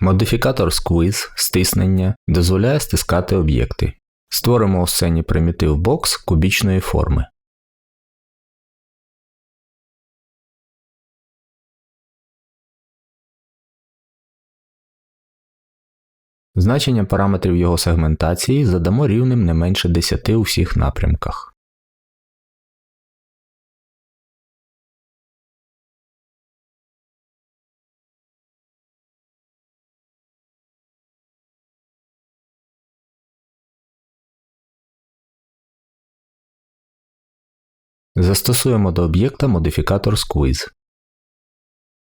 Модифікатор Squeeze стиснення дозволяє стискати об'єкти. Створимо у сцені примітив бокс кубічної форми. Значення параметрів його сегментації задамо рівним не менше 10 у всіх напрямках. Застосуємо до об'єкта модифікатор Squeeze.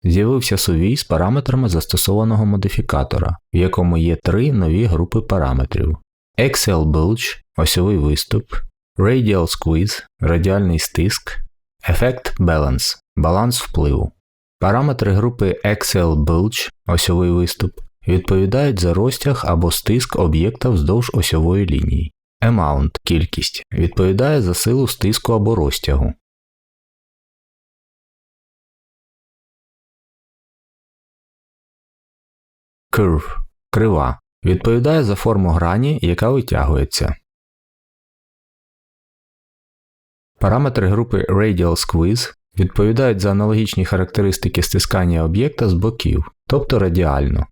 З'явився сувій з параметрами застосованого модифікатора, в якому є три нові групи параметрів: Axial Bulge – осьовий виступ, Radial Squeeze – радіальний стиск, Effect Balance – баланс впливу. Параметри групи Axial Bulge – осьовий виступ відповідають за розтяг або стиск об'єкта вздовж осьової лінії. Amount – кількість відповідає за силу стиску або розтягу. Curve – крива відповідає за форму грані, яка витягується. Параметри групи Radial Squeeze відповідають за аналогічні характеристики стискання об'єкта з боків, тобто радіально.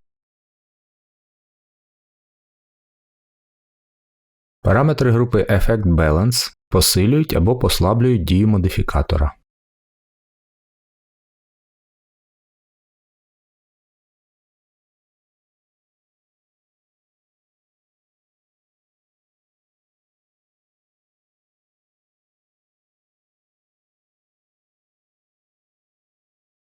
Параметри групи Effect Balance посилюють або послаблюють дію модифікатора.